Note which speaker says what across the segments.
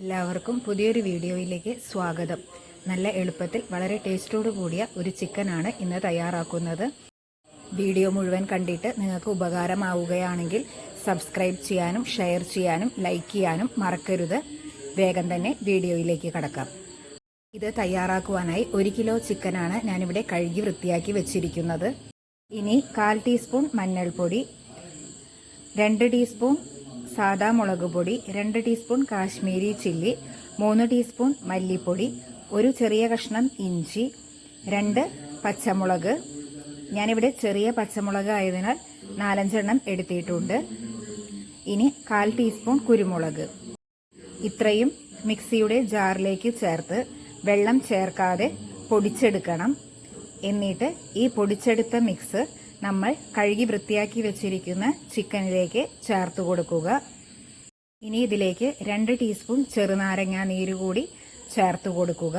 Speaker 1: എല്ലാവർക്കും പുതിയൊരു വീഡിയോയിലേക്ക് സ്വാഗതം. നല്ല എളുപ്പത്തിൽ വളരെ ടേസ്റ്റോട് കൂടിയ ഒരു ചിക്കനാണ് ഇന്ന് തയ്യാറാക്കുന്നത്. വീഡിയോ മുഴുവൻ കണ്ടിട്ട് നിങ്ങൾക്ക് ഉപകാരമാവുകയാണെങ്കിൽ സബ്സ്ക്രൈബ് ചെയ്യാനും ഷെയർ ചെയ്യാനും ലൈക്ക് ചെയ്യാനും മറക്കരുത്. വേഗം തന്നെ വീഡിയോയിലേക്ക് കടക്കാം. ഇത് തയ്യാറാക്കുവാനായി ഒരു കിലോ ചിക്കനാണ് ഞാനിവിടെ കഴുകി വൃത്തിയാക്കി വെച്ചിരിക്കുന്നത്. ഇനി കാൽ ടീസ്പൂൺ മഞ്ഞൾപ്പൊടി രണ്ട് ടീസ്പൂൺ സാദാ മുളക് പൊടി രണ്ട് ടീസ്പൂൺ കാശ്മീരി ചില്ലി മൂന്ന് ടീസ്പൂൺ മല്ലിപ്പൊടി ഒരു ചെറിയ കഷ്ണം ഇഞ്ചി രണ്ട് പച്ചമുളക്. ഞാനിവിടെ ചെറിയ പച്ചമുളക് ആയതിനാൽ നാലഞ്ചെണ്ണം എടുത്തിട്ടുണ്ട്. ഇനി കാൽ ടീസ്പൂൺ കുരുമുളക്. ഇത്രയും മിക്സിയുടെ ജാറിലേക്ക് ചേർത്ത് വെള്ളം ചേർക്കാതെ പൊടിച്ചെടുക്കണം. എന്നിട്ട് ഈ പൊടിച്ചെടുത്ത മിക്സ് നമ്മൾ കഴുകി വൃത്തിയാക്കി വെച്ചിരിക്കുന്ന ചിക്കനിലേക്ക് ചേർത്ത് കൊടുക്കുക. ഇനി ഇതിലേക്ക് രണ്ട് ടീസ്പൂൺ ചെറുനാരങ്ങ നീര് കൂടി ചേർത്ത് കൊടുക്കുക.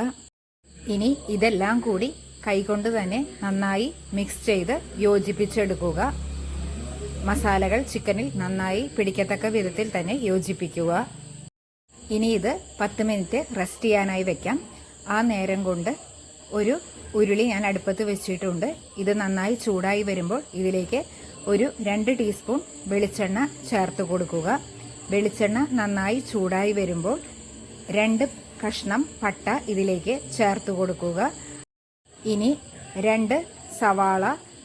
Speaker 1: ഇനി ഇതെല്ലാം കൂടി കൈകൊണ്ട് തന്നെ നന്നായി മിക്സ് ചെയ്ത് യോജിപ്പിച്ചെടുക്കുക. മസാലകൾ ചിക്കനിൽ നന്നായി പിടിക്കത്തക്ക വിധത്തിൽ തന്നെ യോജിപ്പിക്കുക. ഇനി ഇത് പത്ത് മിനിറ്റ് റെസ്റ്റ് ചെയ്യാനായി വെക്കാം. ആ നേരം കൊണ്ട് ഒരു ഉരുളി ഞാൻ അടുപ്പത്ത് വെച്ചിട്ടുണ്ട്. ഇത് നന്നായി ചൂടായി വരുമ്പോൾ ഇതിലേക്ക് ഒരു രണ്ട് ടീസ്പൂൺ വെളിച്ചെണ്ണ ചേർത്ത് കൊടുക്കുക. വെളിച്ചെണ്ണ നന്നായി ചൂടായി വരുമ്പോൾ രണ്ട് കഷ്ണം പട്ട ഇതിലേക്ക് ചേർത്ത് കൊടുക്കുക. ഇനി രണ്ട് സവാള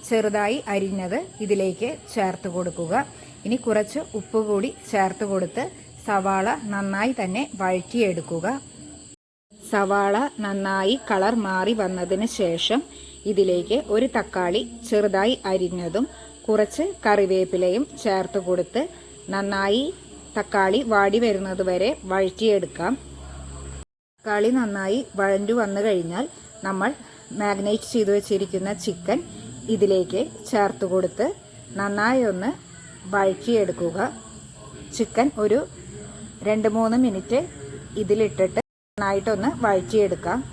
Speaker 1: ചെറുതായി അരിഞ്ഞത് ഇതിലേക്ക് ചേർത്ത് കൊടുക്കുക. ഇനി കുറച്ച് ഉപ്പ് കൂടി ചേർത്ത് കൊടുത്ത് സവാള നന്നായി തന്നെ വഴറ്റിയെടുക്കുക. സവാള നന്നായി കളർ മാറി വന്നതിന് ശേഷം ഇതിലേക്ക് ഒരു തക്കാളി ചെറുതായി അരിഞ്ഞതും കുറച്ച് കറിവേപ്പിലയും ചേർത്ത് കൊടുത്ത് നന്നായി തക്കാളി വാടി വരുന്നത് വരെ വഴറ്റിയെടുക്കാം. തക്കാളി നന്നായി വഴഞ്ഞു വന്നു കഴിഞ്ഞാൽ നമ്മൾ മാഗ്നേറ്റ് ചെയ്തു വെച്ചിരിക്കുന്ന ചിക്കൻ ഇതിലേക്ക് ചേർത്ത് കൊടുത്ത് നന്നായി ഒന്ന് വഴറ്റിയെടുക്കുക. ചിക്കൻ ഒരു രണ്ട് മൂന്ന് മിനിറ്റ് ഇതിലിട്ടിട്ട് നന്നായിട്ടൊന്ന് വഴറ്റിയെടുക്കാം.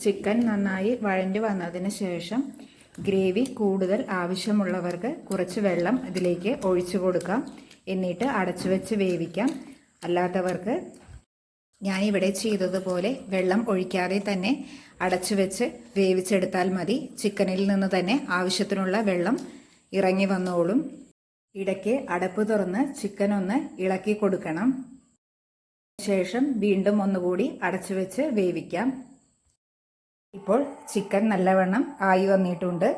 Speaker 1: ചിക്കൻ നന്നായി വഴഞ്ഞു വന്നതിന് ശേഷം ഗ്രേവി കൂടുതൽ ആവശ്യമുള്ളവർക്ക് കുറച്ച് വെള്ളം ഇതിലേക്ക് ഒഴിച്ചു കൊടുക്കാം. എന്നിട്ട് അടച്ചു വെച്ച് വേവിക്കാം. അല്ലാത്തവർക്ക് ഞാനിവിടെ ചെയ്തതുപോലെ വെള്ളം ഒഴിക്കാതെ തന്നെ അടച്ചു വെച്ച് വേവിച്ചെടുത്താൽ മതി. ചിക്കനിൽ നിന്ന് തന്നെ ആവശ്യത്തിനുള്ള വെള്ളം ഇറങ്ങി വന്നോളും. ഇടയ്ക്ക് അടപ്പ് തുറന്ന് ചിക്കൻ ഒന്ന് ഇളക്കി കൊടുക്കണം. ശേഷം വീണ്ടും ഒന്നുകൂടി അടച്ചു വെച്ച് വേവിക്കാം. ഇപ്പോൾ ചിക്കൻ നല്ലവണ്ണം ആയി വന്നിട്ടുണ്ട്.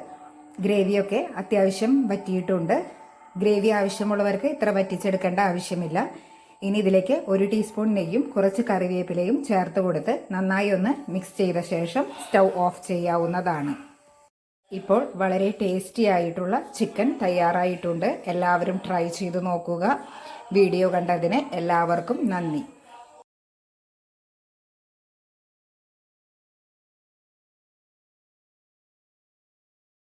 Speaker 1: ഗ്രേവിയൊക്കെ അത്യാവശ്യം വറ്റിയിട്ടുണ്ട്. ഗ്രേവി ആവശ്യമുള്ളവർക്ക് ഇത്ര വറ്റിച്ചെടുക്കേണ്ട ആവശ്യമില്ല. ഇനി ഇതിലേക്ക് ഒരു ടീസ്പൂൺ നെയ്യും കുറച്ച് കറിവേപ്പിലയും ചേർത്ത് കൊടുത്ത് നന്നായി ഒന്ന് മിക്സ് ചെയ്ത ശേഷം സ്റ്റൗ ഓഫ് ചെയ്യാവുന്നതാണ്. ഇപ്പോൾ വളരെ ടേസ്റ്റി ആയിട്ടുള്ള ചിക്കൻ തയ്യാറായിട്ടുണ്ട്. എല്ലാവരും ട്രൈ ചെയ്ത് നോക്കുക. വീഡിയോ കണ്ടതിന് എല്ലാവർക്കും നന്ദി.